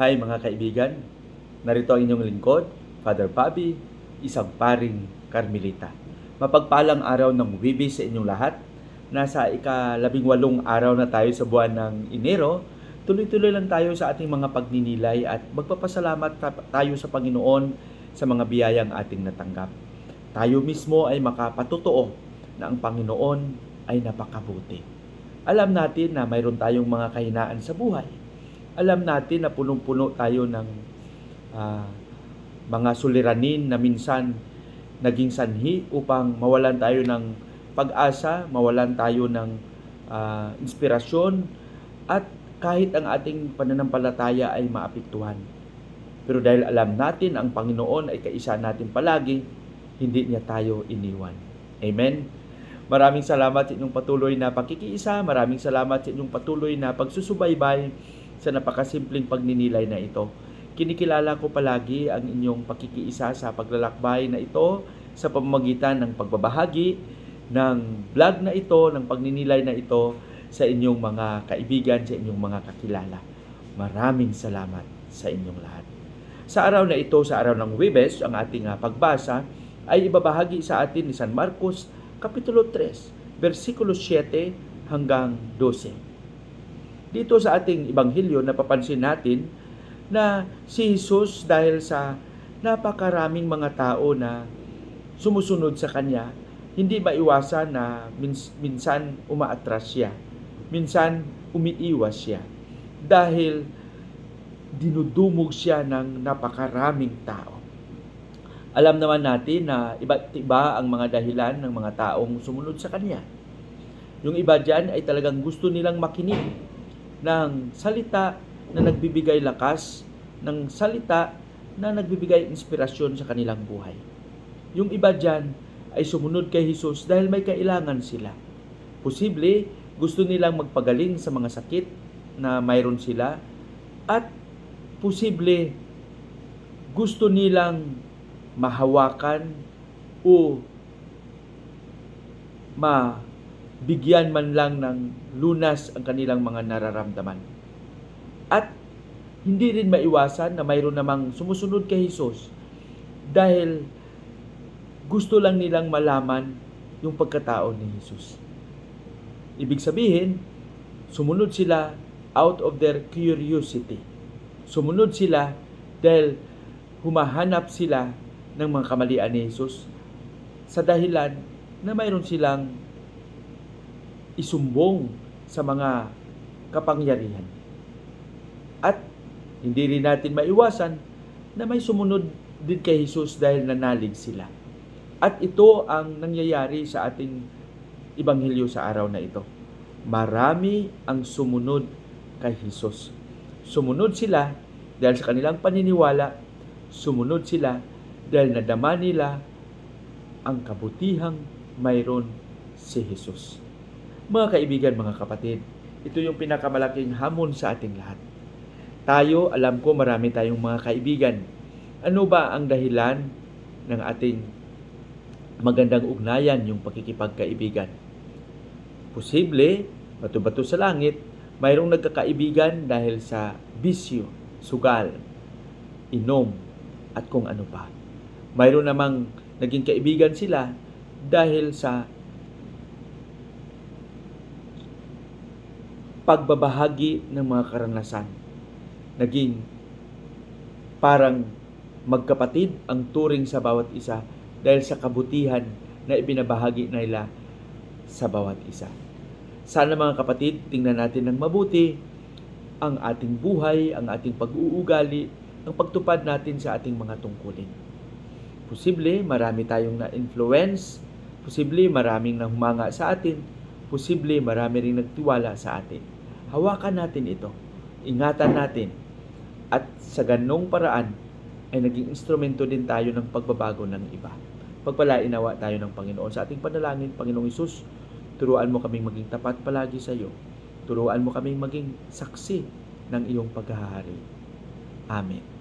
Hi mga kaibigan, narito ang inyong lingkod, Father Bobby, isang paring Carmelita. Mapagpalang araw ng Wibis sa inyong lahat. Nasa ikalabing walong araw na tayo sa buwan ng Enero. Tuloy-tuloy lang tayo sa ating mga pagninilay at magpapasalamat ta- tayo sa Panginoon sa mga biyayang ating natanggap. Tayo mismo ay makapatutuo na ang Panginoon ay napakabuti. Alam natin na mayroon tayong mga kahinaan sa buhay alam natin na punong-puno tayo ng ah, mga suliranin na minsan naging sanhi upang mawalan tayo ng pag-asa, mawalan tayo ng ah, inspirasyon at kahit ang ating pananampalataya ay maapektuhan. Pero dahil alam natin ang Panginoon ay kaisa natin palagi, hindi niya tayo iniwan. Amen? Maraming salamat sa inyong patuloy na pakikiisa. Maraming salamat sa inyong patuloy na pagsusubaybay sa napakasimpleng pagninilay na ito. Kinikilala ko palagi ang inyong pakikiisa sa paglalakbay na ito sa pamamagitan ng pagbabahagi ng vlog na ito, ng pagninilay na ito sa inyong mga kaibigan, sa inyong mga kakilala. Maraming salamat sa inyong lahat. Sa araw na ito, sa araw ng Webes, ang ating ah, pagbasa ay ibabahagi sa atin ni San Marcos Kapitulo 3, versikulo 7 hanggang 12. Dito sa ating ebanghelyo, napapansin natin na si Jesus dahil sa napakaraming mga tao na sumusunod sa Kanya, hindi maiwasan na mins- minsan umaatras siya. Minsan umiiwas siya. Dahil dinudumog siya ng napakaraming tao. Alam naman natin na iba't iba ang mga dahilan ng mga taong sumunod sa Kanya. Yung iba dyan ay talagang gusto nilang makinig ng salita na nagbibigay lakas, ng salita na nagbibigay inspirasyon sa kanilang buhay. Yung iba dyan ay sumunod kay Jesus dahil may kailangan sila. Posible, gusto nilang magpagaling sa mga sakit na mayroon sila at posible, gusto nilang mahawakan o mabigyan man lang ng lunas ang kanilang mga nararamdaman. At hindi rin maiwasan na mayroon namang sumusunod kay Jesus dahil gusto lang nilang malaman yung pagkatao ni Jesus. Ibig sabihin, sumunod sila out of their curiosity. Sumunod sila dahil humahanap sila ng mga kamalian ni Jesus sa dahilan na mayroon silang isumbong sa mga kapangyarihan. At hindi rin natin maiwasan na may sumunod din kay Jesus dahil nanalig sila. At ito ang nangyayari sa ating ibanghelyo sa araw na ito. Marami ang sumunod kay Jesus. Sumunod sila dahil sa kanilang paniniwala, sumunod sila dahil nadama nila ang kabutihang mayroon si Jesus. Mga kaibigan, mga kapatid, ito yung pinakamalaking hamon sa ating lahat. Tayo, alam ko marami tayong mga kaibigan. Ano ba ang dahilan ng ating magandang ugnayan, yung pakikipagkaibigan? Posible, bato-bato sa langit, mayroong nagkakaibigan dahil sa bisyo, sugal, inom, at kung ano pa. Mayroon namang naging kaibigan sila dahil sa pagbabahagi ng mga karanasan. Naging parang magkapatid ang turing sa bawat isa dahil sa kabutihan na ibinabahagi nila sa bawat isa. Sana mga kapatid, tingnan natin ng mabuti ang ating buhay, ang ating pag-uugali, ang pagtupad natin sa ating mga tungkulin. Posible marami tayong na-influence, posible maraming nahumanga sa atin, posible marami ring nagtiwala sa atin. Hawakan natin ito, ingatan natin, at sa ganong paraan ay naging instrumento din tayo ng pagbabago ng iba. Pagpalainawa tayo ng Panginoon sa ating panalangin, Panginoong Isus, turuan mo kaming maging tapat palagi sa iyo. Turuan mo kaming maging saksi ng iyong paghahari. Amen.